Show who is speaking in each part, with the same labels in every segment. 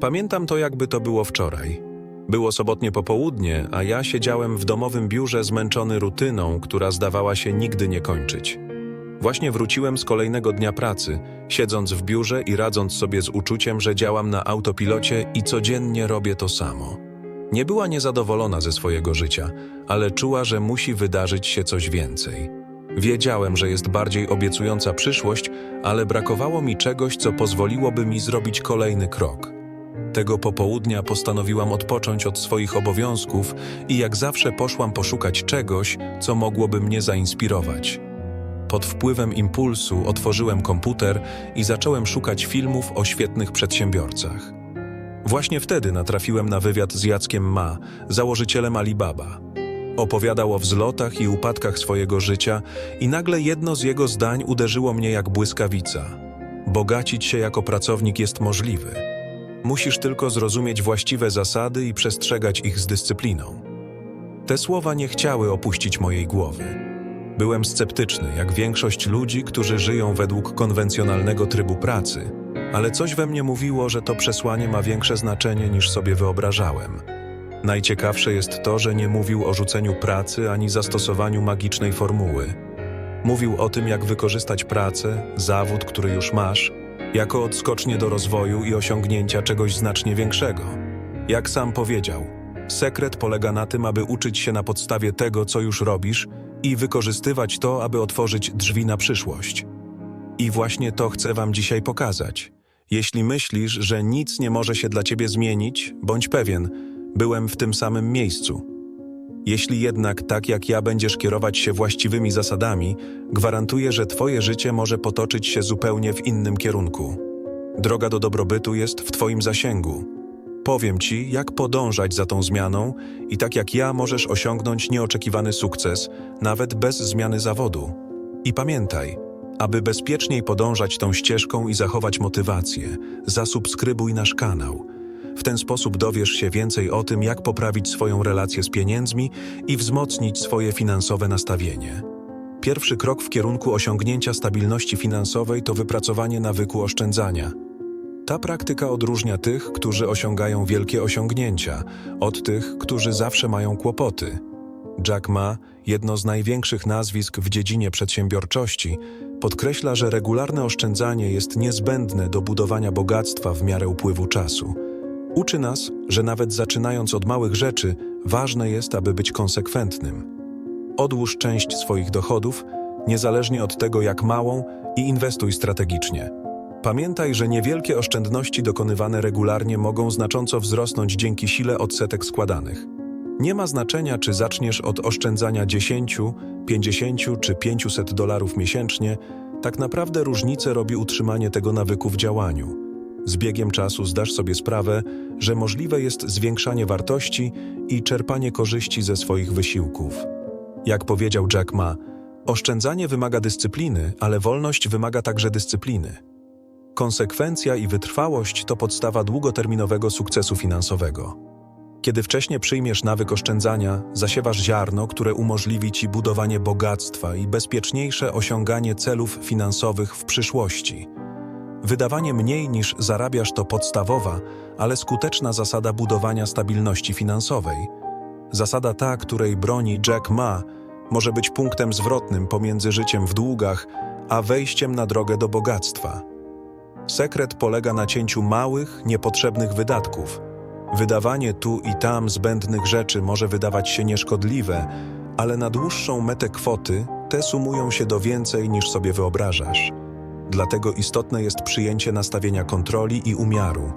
Speaker 1: Pamiętam to, jakby to było wczoraj. Było sobotnie popołudnie, a ja siedziałem w domowym biurze zmęczony rutyną, która zdawała się nigdy nie kończyć. Właśnie wróciłem z kolejnego dnia pracy, siedząc w biurze i radząc sobie z uczuciem, że działam na autopilocie i codziennie robię to samo. Nie była niezadowolona ze swojego życia, ale czuła, że musi wydarzyć się coś więcej. Wiedziałem, że jest bardziej obiecująca przyszłość, ale brakowało mi czegoś, co pozwoliłoby mi zrobić kolejny krok. Tego popołudnia postanowiłam odpocząć od swoich obowiązków i jak zawsze poszłam poszukać czegoś, co mogłoby mnie zainspirować. Pod wpływem impulsu otworzyłem komputer i zacząłem szukać filmów o świetnych przedsiębiorcach. Właśnie wtedy natrafiłem na wywiad z Jackiem Ma, założycielem Alibaba. Opowiadał o wzlotach i upadkach swojego życia i nagle jedno z jego zdań uderzyło mnie jak błyskawica. Bogacić się jako pracownik jest możliwy. Musisz tylko zrozumieć właściwe zasady i przestrzegać ich z dyscypliną. Te słowa nie chciały opuścić mojej głowy. Byłem sceptyczny, jak większość ludzi, którzy żyją według konwencjonalnego trybu pracy, ale coś we mnie mówiło, że to przesłanie ma większe znaczenie niż sobie wyobrażałem. Najciekawsze jest to, że nie mówił o rzuceniu pracy ani zastosowaniu magicznej formuły. Mówił o tym, jak wykorzystać pracę, zawód, który już masz, jako odskocznię do rozwoju i osiągnięcia czegoś znacznie większego. Jak sam powiedział, sekret polega na tym, aby uczyć się na podstawie tego, co już robisz i wykorzystywać to, aby otworzyć drzwi na przyszłość. I właśnie to chcę Wam dzisiaj pokazać. Jeśli myślisz, że nic nie może się dla Ciebie zmienić, bądź pewien, byłem w tym samym miejscu. Jeśli jednak, tak jak ja, będziesz kierować się właściwymi zasadami, gwarantuję, że Twoje życie może potoczyć się zupełnie w innym kierunku. Droga do dobrobytu jest w Twoim zasięgu. Powiem Ci, jak podążać za tą zmianą i tak jak ja możesz osiągnąć nieoczekiwany sukces, nawet bez zmiany zawodu. I pamiętaj, aby bezpieczniej podążać tą ścieżką i zachować motywację, zasubskrybuj nasz kanał. W ten sposób dowiesz się więcej o tym, jak poprawić swoją relację z pieniędzmi i wzmocnić swoje finansowe nastawienie. Pierwszy krok w kierunku osiągnięcia stabilności finansowej to wypracowanie nawyku oszczędzania. Ta praktyka odróżnia tych, którzy osiągają wielkie osiągnięcia, od tych, którzy zawsze mają kłopoty. Jack Ma, jedno z największych nazwisk w dziedzinie przedsiębiorczości, podkreśla, że regularne oszczędzanie jest niezbędne do budowania bogactwa w miarę upływu czasu. Uczy nas, że nawet zaczynając od małych rzeczy, ważne jest, aby być konsekwentnym. Odłóż część swoich dochodów, niezależnie od tego, jak małą, i inwestuj strategicznie. Pamiętaj, że niewielkie oszczędności dokonywane regularnie mogą znacząco wzrosnąć dzięki sile odsetek składanych. Nie ma znaczenia, czy zaczniesz od oszczędzania 10, 50 czy 500 dolarów miesięcznie, tak naprawdę różnicę robi utrzymanie tego nawyku w działaniu. Z biegiem czasu zdasz sobie sprawę, że możliwe jest zwiększanie wartości i czerpanie korzyści ze swoich wysiłków. Jak powiedział Jack Ma, oszczędzanie wymaga dyscypliny, ale wolność wymaga także dyscypliny. Konsekwencja i wytrwałość to podstawa długoterminowego sukcesu finansowego. Kiedy wcześniej przyjmiesz nawyk oszczędzania, zasiewasz ziarno, które umożliwi ci budowanie bogactwa i bezpieczniejsze osiąganie celów finansowych w przyszłości. Wydawanie mniej niż zarabiasz to podstawowa, ale skuteczna zasada budowania stabilności finansowej. Zasada ta, której broni Jack Ma, może być punktem zwrotnym pomiędzy życiem w długach, a wejściem na drogę do bogactwa. Sekret polega na cięciu małych, niepotrzebnych wydatków. Wydawanie tu i tam zbędnych rzeczy może wydawać się nieszkodliwe, ale na dłuższą metę kwoty te sumują się do więcej niż sobie wyobrażasz. Dlatego istotne jest przyjęcie nastawienia kontroli i umiaru.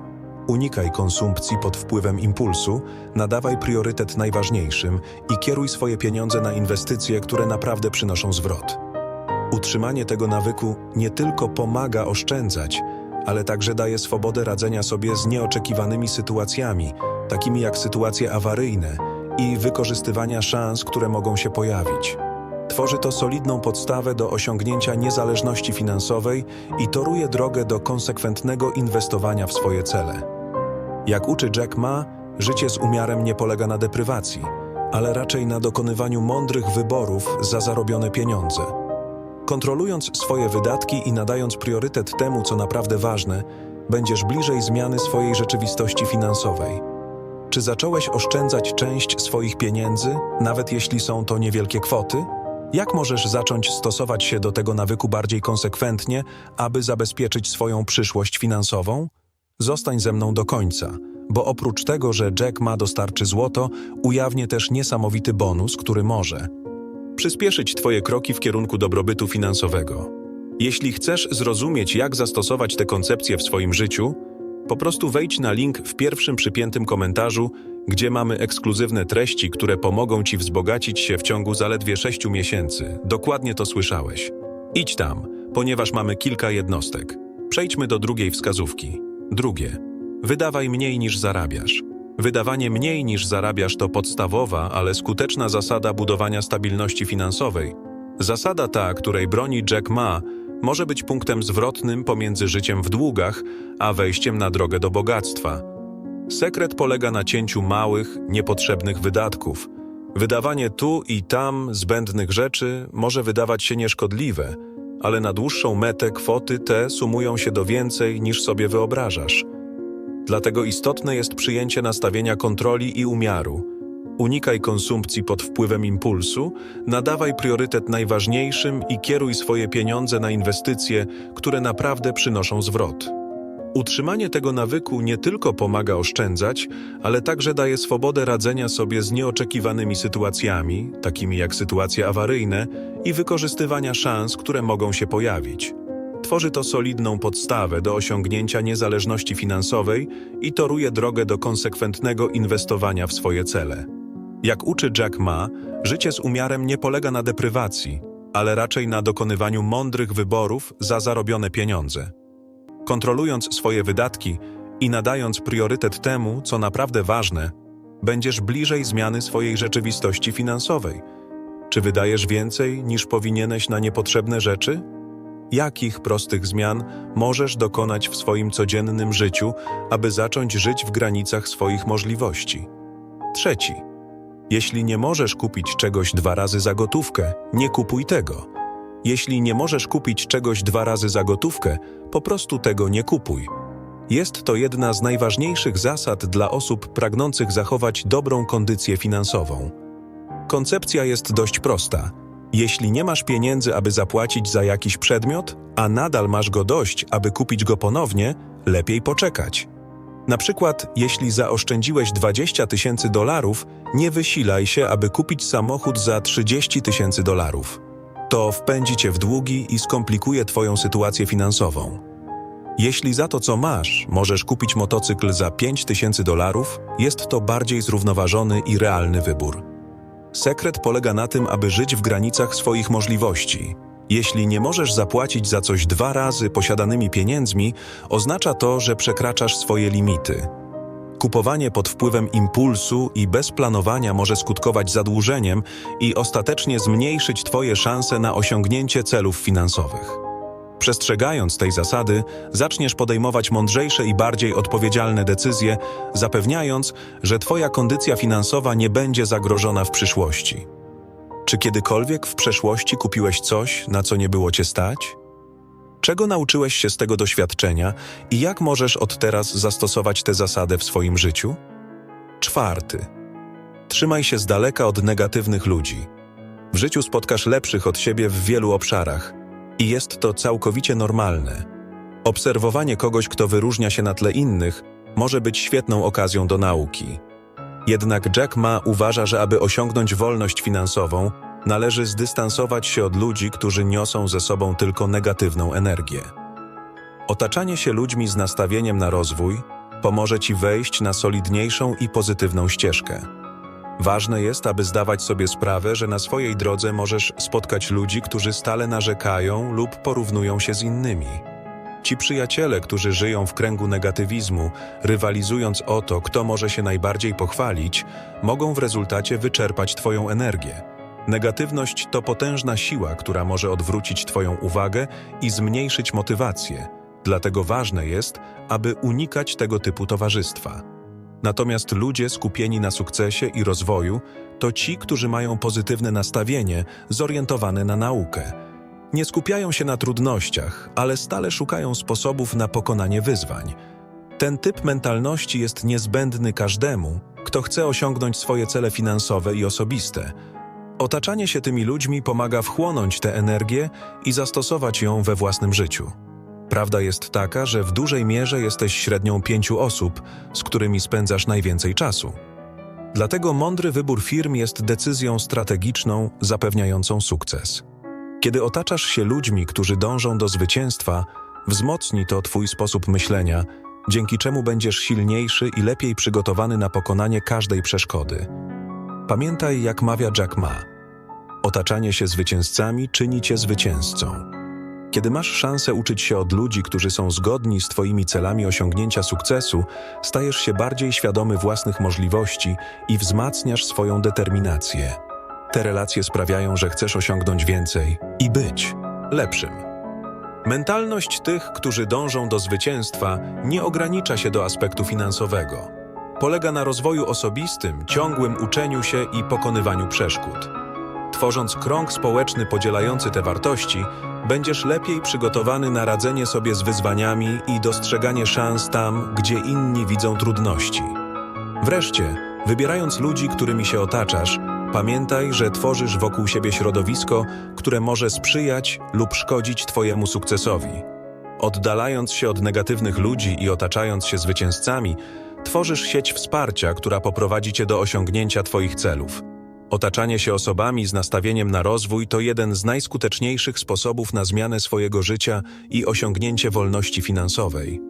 Speaker 1: Unikaj konsumpcji pod wpływem impulsu, nadawaj priorytet najważniejszym i kieruj swoje pieniądze na inwestycje, które naprawdę przynoszą zwrot. Utrzymanie tego nawyku nie tylko pomaga oszczędzać, ale także daje swobodę radzenia sobie z nieoczekiwanymi sytuacjami, takimi jak sytuacje awaryjne i wykorzystywania szans, które mogą się pojawić. Tworzy to solidną podstawę do osiągnięcia niezależności finansowej i toruje drogę do konsekwentnego inwestowania w swoje cele. Jak uczy Jack Ma, życie z umiarem nie polega na deprywacji, ale raczej na dokonywaniu mądrych wyborów za zarobione pieniądze. Kontrolując swoje wydatki i nadając priorytet temu, co naprawdę ważne, będziesz bliżej zmiany swojej rzeczywistości finansowej. Czy zacząłeś oszczędzać część swoich pieniędzy, nawet jeśli są to niewielkie kwoty? Jak możesz zacząć stosować się do tego nawyku bardziej konsekwentnie, aby zabezpieczyć swoją przyszłość finansową? Zostań ze mną do końca, bo oprócz tego, że Jack ma dostarczy złoto, ujawnię też niesamowity bonus, który może przyspieszyć Twoje kroki w kierunku dobrobytu finansowego. Jeśli chcesz zrozumieć, jak zastosować te koncepcje w swoim życiu, po prostu wejdź na link w pierwszym przypiętym komentarzu, gdzie mamy ekskluzywne treści, które pomogą Ci wzbogacić się w ciągu zaledwie 6 miesięcy. Dokładnie to słyszałeś. Idź tam, ponieważ mamy kilka jednostek. Przejdźmy do drugiej wskazówki. Drugie. Wydawaj mniej niż zarabiasz. Wydawanie mniej niż zarabiasz to podstawowa, ale skuteczna zasada budowania stabilności finansowej. Zasada ta, której broni Jack Ma, może być punktem zwrotnym pomiędzy życiem w długach, a wejściem na drogę do bogactwa. Sekret polega na cięciu małych, niepotrzebnych wydatków. Wydawanie tu i tam zbędnych rzeczy może wydawać się nieszkodliwe, ale na dłuższą metę kwoty te sumują się do więcej niż sobie wyobrażasz. Dlatego istotne jest przyjęcie nastawienia kontroli i umiaru. Unikaj konsumpcji pod wpływem impulsu, nadawaj priorytet najważniejszym i kieruj swoje pieniądze na inwestycje, które naprawdę przynoszą zwrot. Utrzymanie tego nawyku nie tylko pomaga oszczędzać, ale także daje swobodę radzenia sobie z nieoczekiwanymi sytuacjami, takimi jak sytuacje awaryjne, i wykorzystywania szans, które mogą się pojawić. Tworzy to solidną podstawę do osiągnięcia niezależności finansowej i toruje drogę do konsekwentnego inwestowania w swoje cele. Jak uczy Jack Ma, życie z umiarem nie polega na deprywacji, ale raczej na dokonywaniu mądrych wyborów za zarobione pieniądze. Kontrolując swoje wydatki i nadając priorytet temu, co naprawdę ważne, będziesz bliżej zmiany swojej rzeczywistości finansowej. Czy wydajesz więcej niż powinieneś na niepotrzebne rzeczy? Jakich prostych zmian możesz dokonać w swoim codziennym życiu, aby zacząć żyć w granicach swoich możliwości? Trzeci. Jeśli nie możesz kupić czegoś dwa razy za gotówkę, nie kupuj tego. Jeśli nie możesz kupić czegoś dwa razy za gotówkę, po prostu tego nie kupuj. Jest to jedna z najważniejszych zasad dla osób pragnących zachować dobrą kondycję finansową. Koncepcja jest dość prosta. Jeśli nie masz pieniędzy, aby zapłacić za jakiś przedmiot, a nadal masz go dość, aby kupić go ponownie, lepiej poczekać. Na przykład, jeśli zaoszczędziłeś 20 tysięcy dolarów, nie wysilaj się, aby kupić samochód za 30 tysięcy dolarów. To wpędzi cię w długi i skomplikuje twoją sytuację finansową. Jeśli za to, co masz, możesz kupić motocykl za 5 tysięcy dolarów, jest to bardziej zrównoważony i realny wybór. Sekret polega na tym, aby żyć w granicach swoich możliwości. Jeśli nie możesz zapłacić za coś dwa razy posiadanymi pieniędzmi, oznacza to, że przekraczasz swoje limity. Kupowanie pod wpływem impulsu i bez planowania może skutkować zadłużeniem i ostatecznie zmniejszyć Twoje szanse na osiągnięcie celów finansowych. Przestrzegając tej zasady, zaczniesz podejmować mądrzejsze i bardziej odpowiedzialne decyzje, zapewniając, że Twoja kondycja finansowa nie będzie zagrożona w przyszłości. Czy kiedykolwiek w przeszłości kupiłeś coś, na co nie było cię stać? Czego nauczyłeś się z tego doświadczenia i jak możesz od teraz zastosować tę zasadę w swoim życiu? Czwarty. Trzymaj się z daleka od negatywnych ludzi. W życiu spotkasz lepszych od siebie w wielu obszarach i jest to całkowicie normalne. Obserwowanie kogoś, kto wyróżnia się na tle innych, może być świetną okazją do nauki. Jednak Jack Ma uważa, że aby osiągnąć wolność finansową, należy zdystansować się od ludzi, którzy niosą ze sobą tylko negatywną energię. Otaczanie się ludźmi z nastawieniem na rozwój pomoże Ci wejść na solidniejszą i pozytywną ścieżkę. Ważne jest, aby zdawać sobie sprawę, że na swojej drodze możesz spotkać ludzi, którzy stale narzekają lub porównują się z innymi. Ci przyjaciele, którzy żyją w kręgu negatywizmu, rywalizując o to, kto może się najbardziej pochwalić, mogą w rezultacie wyczerpać Twoją energię. Negatywność to potężna siła, która może odwrócić Twoją uwagę i zmniejszyć motywację. Dlatego ważne jest, aby unikać tego typu towarzystwa. Natomiast ludzie skupieni na sukcesie i rozwoju to ci, którzy mają pozytywne nastawienie, zorientowane na naukę. Nie skupiają się na trudnościach, ale stale szukają sposobów na pokonanie wyzwań. Ten typ mentalności jest niezbędny każdemu, kto chce osiągnąć swoje cele finansowe i osobiste. Otaczanie się tymi ludźmi pomaga wchłonąć tę energię i zastosować ją we własnym życiu. Prawda jest taka, że w dużej mierze jesteś średnią pięciu osób, z którymi spędzasz najwięcej czasu. Dlatego mądry wybór firm jest decyzją strategiczną zapewniającą sukces. Kiedy otaczasz się ludźmi, którzy dążą do zwycięstwa, wzmocni to Twój sposób myślenia, dzięki czemu będziesz silniejszy i lepiej przygotowany na pokonanie każdej przeszkody. Pamiętaj, jak mawia Jack Ma: Otaczanie się zwycięzcami czyni cię zwycięzcą. Kiedy masz szansę uczyć się od ludzi, którzy są zgodni z Twoimi celami osiągnięcia sukcesu, stajesz się bardziej świadomy własnych możliwości i wzmacniasz swoją determinację. Te relacje sprawiają, że chcesz osiągnąć więcej i być lepszym. Mentalność tych, którzy dążą do zwycięstwa, nie ogranicza się do aspektu finansowego. Polega na rozwoju osobistym, ciągłym uczeniu się i pokonywaniu przeszkód. Tworząc krąg społeczny podzielający te wartości, będziesz lepiej przygotowany na radzenie sobie z wyzwaniami i dostrzeganie szans tam, gdzie inni widzą trudności. Wreszcie, wybierając ludzi, którymi się otaczasz, pamiętaj, że tworzysz wokół siebie środowisko, które może sprzyjać lub szkodzić Twojemu sukcesowi. Oddalając się od negatywnych ludzi i otaczając się zwycięzcami, tworzysz sieć wsparcia, która poprowadzi Cię do osiągnięcia Twoich celów. Otaczanie się osobami z nastawieniem na rozwój to jeden z najskuteczniejszych sposobów na zmianę swojego życia i osiągnięcie wolności finansowej.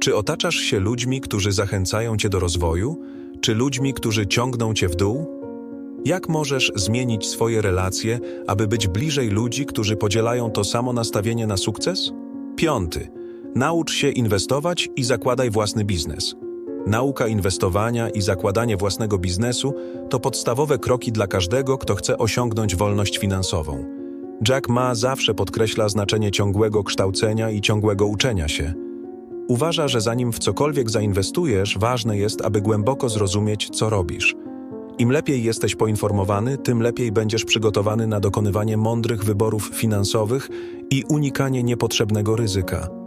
Speaker 1: Czy otaczasz się ludźmi, którzy zachęcają cię do rozwoju, czy ludźmi, którzy ciągną cię w dół? Jak możesz zmienić swoje relacje, aby być bliżej ludzi, którzy podzielają to samo nastawienie na sukces? Piąty. Naucz się inwestować i zakładaj własny biznes. Nauka inwestowania i zakładanie własnego biznesu to podstawowe kroki dla każdego, kto chce osiągnąć wolność finansową. Jack Ma zawsze podkreśla znaczenie ciągłego kształcenia i ciągłego uczenia się. Uważa, że zanim w cokolwiek zainwestujesz, ważne jest, aby głęboko zrozumieć, co robisz. Im lepiej jesteś poinformowany, tym lepiej będziesz przygotowany na dokonywanie mądrych wyborów finansowych i unikanie niepotrzebnego ryzyka.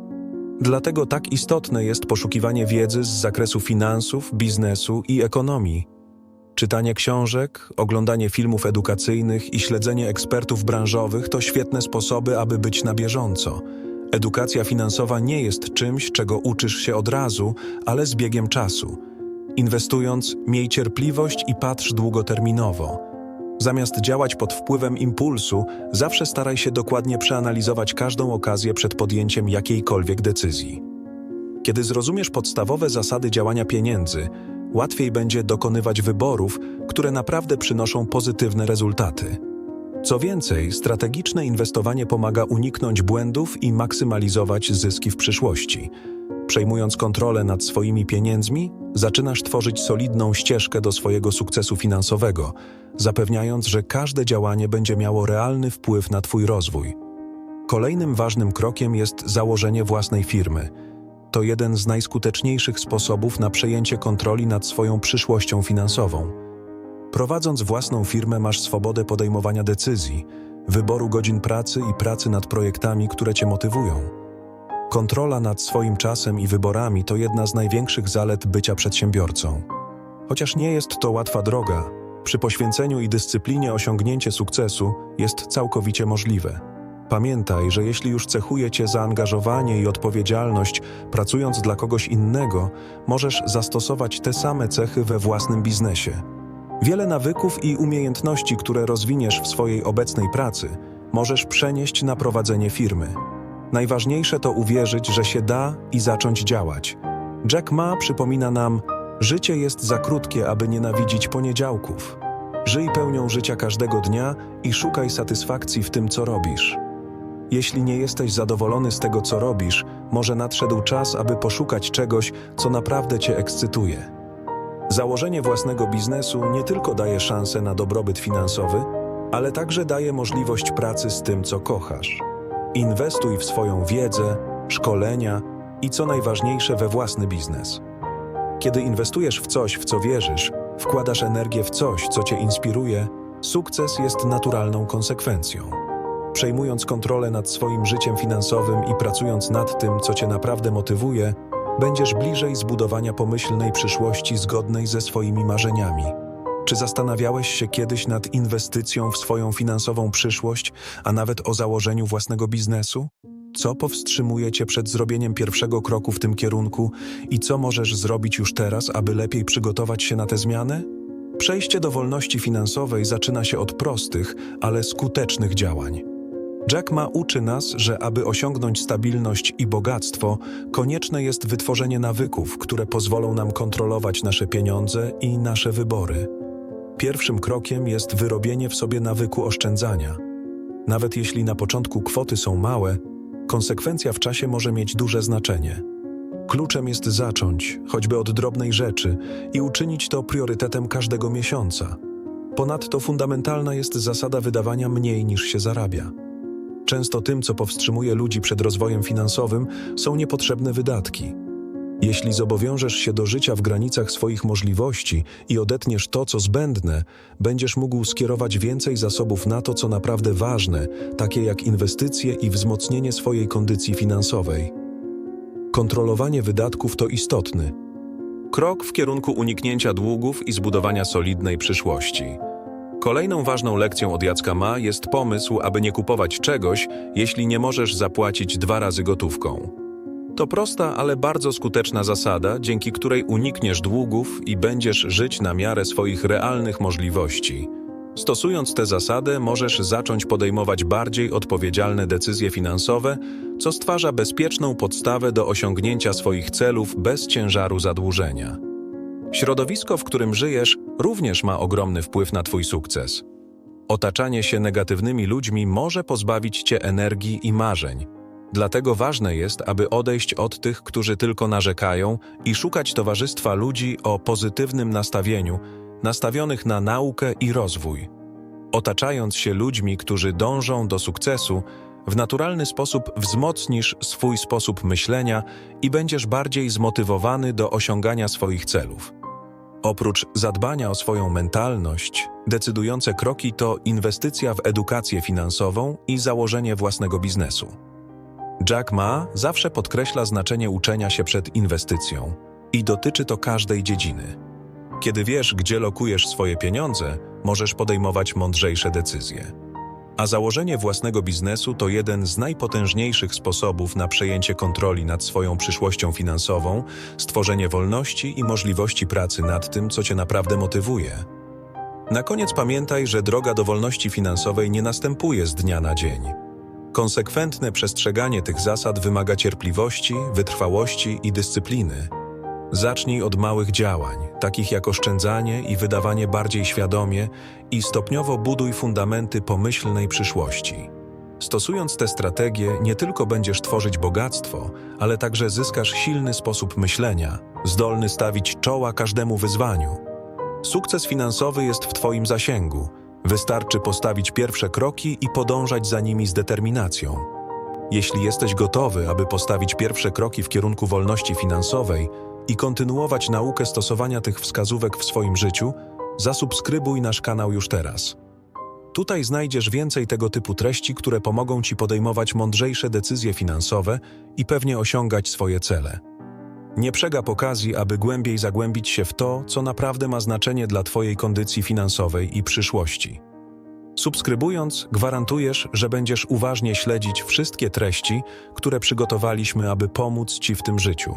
Speaker 1: Dlatego tak istotne jest poszukiwanie wiedzy z zakresu finansów, biznesu i ekonomii. Czytanie książek, oglądanie filmów edukacyjnych i śledzenie ekspertów branżowych to świetne sposoby, aby być na bieżąco. Edukacja finansowa nie jest czymś, czego uczysz się od razu, ale z biegiem czasu. Inwestując, miej cierpliwość i patrz długoterminowo. Zamiast działać pod wpływem impulsu, zawsze staraj się dokładnie przeanalizować każdą okazję przed podjęciem jakiejkolwiek decyzji. Kiedy zrozumiesz podstawowe zasady działania pieniędzy, łatwiej będzie dokonywać wyborów, które naprawdę przynoszą pozytywne rezultaty. Co więcej, strategiczne inwestowanie pomaga uniknąć błędów i maksymalizować zyski w przyszłości. Przejmując kontrolę nad swoimi pieniędzmi, zaczynasz tworzyć solidną ścieżkę do swojego sukcesu finansowego, zapewniając, że każde działanie będzie miało realny wpływ na Twój rozwój. Kolejnym ważnym krokiem jest założenie własnej firmy. To jeden z najskuteczniejszych sposobów na przejęcie kontroli nad swoją przyszłością finansową. Prowadząc własną firmę, masz swobodę podejmowania decyzji, wyboru godzin pracy i pracy nad projektami, które Cię motywują. Kontrola nad swoim czasem i wyborami to jedna z największych zalet bycia przedsiębiorcą. Chociaż nie jest to łatwa droga, przy poświęceniu i dyscyplinie osiągnięcie sukcesu jest całkowicie możliwe. Pamiętaj, że jeśli już cechuje cię zaangażowanie i odpowiedzialność, pracując dla kogoś innego, możesz zastosować te same cechy we własnym biznesie. Wiele nawyków i umiejętności, które rozwiniesz w swojej obecnej pracy, możesz przenieść na prowadzenie firmy. Najważniejsze to uwierzyć, że się da i zacząć działać. Jack Ma przypomina nam, życie jest za krótkie, aby nienawidzić poniedziałków. Żyj pełnią życia każdego dnia i szukaj satysfakcji w tym, co robisz. Jeśli nie jesteś zadowolony z tego, co robisz, może nadszedł czas, aby poszukać czegoś, co naprawdę cię ekscytuje. Założenie własnego biznesu nie tylko daje szansę na dobrobyt finansowy, ale także daje możliwość pracy z tym, co kochasz. Inwestuj w swoją wiedzę, szkolenia i co najważniejsze we własny biznes. Kiedy inwestujesz w coś, w co wierzysz, wkładasz energię w coś, co cię inspiruje, sukces jest naturalną konsekwencją. przejmując kontrolę nad swoim życiem finansowym i pracując nad tym, co cię naprawdę motywuje, będziesz bliżej zbudowania pomyślnej przyszłości zgodnej ze swoimi marzeniami. Czy zastanawiałeś się kiedyś nad inwestycją w swoją finansową przyszłość, a nawet o założeniu własnego biznesu? Co powstrzymuje cię przed zrobieniem pierwszego kroku w tym kierunku i co możesz zrobić już teraz, aby lepiej przygotować się na tę zmianę? Przejście do wolności finansowej zaczyna się od prostych, ale skutecznych działań. Jack Ma uczy nas, że aby osiągnąć stabilność i bogactwo, konieczne jest wytworzenie nawyków, które pozwolą nam kontrolować nasze pieniądze i nasze wybory. Pierwszym krokiem jest wyrobienie w sobie nawyku oszczędzania. Nawet jeśli na początku kwoty są małe, konsekwencja w czasie może mieć duże znaczenie. Kluczem jest zacząć, choćby od drobnej rzeczy, i uczynić to priorytetem każdego miesiąca. Ponadto fundamentalna jest zasada wydawania mniej niż się zarabia. Często tym, co powstrzymuje ludzi przed rozwojem finansowym, są niepotrzebne wydatki. Jeśli zobowiążesz się do życia w granicach swoich możliwości i odetniesz to, co zbędne, będziesz mógł skierować więcej zasobów na to, co naprawdę ważne, takie jak inwestycje i wzmocnienie swojej kondycji finansowej. Kontrolowanie wydatków to istotny krok w kierunku uniknięcia długów i zbudowania solidnej przyszłości. Kolejną ważną lekcją od Jacka Ma jest pomysł, aby nie kupować czegoś, jeśli nie możesz zapłacić dwa razy gotówką. To prosta, ale bardzo skuteczna zasada, dzięki której unikniesz długów i będziesz żyć na miarę swoich realnych możliwości. Stosując tę zasadę, możesz zacząć podejmować bardziej odpowiedzialne decyzje finansowe, co stwarza bezpieczną podstawę do osiągnięcia swoich celów bez ciężaru zadłużenia. Środowisko, w którym żyjesz, również ma ogromny wpływ na Twój sukces. Otaczanie się negatywnymi ludźmi może pozbawić Cię energii i marzeń. Dlatego ważne jest, aby odejść od tych, którzy tylko narzekają i szukać towarzystwa ludzi o pozytywnym nastawieniu, nastawionych na naukę i rozwój. Otaczając się ludźmi, którzy dążą do sukcesu, w naturalny sposób wzmocnisz swój sposób myślenia i będziesz bardziej zmotywowany do osiągania swoich celów. Oprócz zadbania o swoją mentalność, decydujące kroki to inwestycja w edukację finansową i założenie własnego biznesu. Jack Ma zawsze podkreśla znaczenie uczenia się przed inwestycją i dotyczy to każdej dziedziny. Kiedy wiesz, gdzie lokujesz swoje pieniądze, możesz podejmować mądrzejsze decyzje. A założenie własnego biznesu to jeden z najpotężniejszych sposobów na przejęcie kontroli nad swoją przyszłością finansową, stworzenie wolności i możliwości pracy nad tym, co cię naprawdę motywuje. Na koniec pamiętaj, że droga do wolności finansowej nie następuje z dnia na dzień. Konsekwentne przestrzeganie tych zasad wymaga cierpliwości, wytrwałości i dyscypliny. Zacznij od małych działań, takich jak oszczędzanie i wydawanie bardziej świadomie, i stopniowo buduj fundamenty pomyślnej przyszłości. Stosując te strategie, nie tylko będziesz tworzyć bogactwo, ale także zyskasz silny sposób myślenia, zdolny stawić czoła każdemu wyzwaniu. Sukces finansowy jest w Twoim zasięgu. Wystarczy postawić pierwsze kroki i podążać za nimi z determinacją. Jeśli jesteś gotowy, aby postawić pierwsze kroki w kierunku wolności finansowej i kontynuować naukę stosowania tych wskazówek w swoim życiu, zasubskrybuj nasz kanał już teraz. Tutaj znajdziesz więcej tego typu treści, które pomogą Ci podejmować mądrzejsze decyzje finansowe i pewnie osiągać swoje cele. Nie przegap okazji, aby głębiej zagłębić się w to, co naprawdę ma znaczenie dla Twojej kondycji finansowej i przyszłości. Subskrybując, gwarantujesz, że będziesz uważnie śledzić wszystkie treści, które przygotowaliśmy, aby pomóc Ci w tym życiu.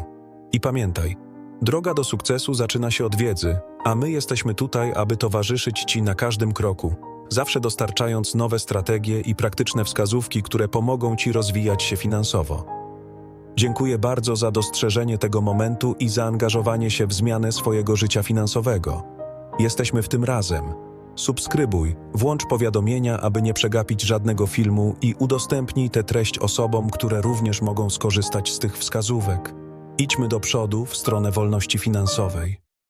Speaker 1: I pamiętaj, droga do sukcesu zaczyna się od wiedzy, a my jesteśmy tutaj, aby towarzyszyć Ci na każdym kroku, zawsze dostarczając nowe strategie i praktyczne wskazówki, które pomogą Ci rozwijać się finansowo. Dziękuję bardzo za dostrzeżenie tego momentu i zaangażowanie się w zmianę swojego życia finansowego. Jesteśmy w tym razem. Subskrybuj, włącz powiadomienia, aby nie przegapić żadnego filmu i udostępnij tę treść osobom, które również mogą skorzystać z tych wskazówek. Idźmy do przodu w stronę wolności finansowej.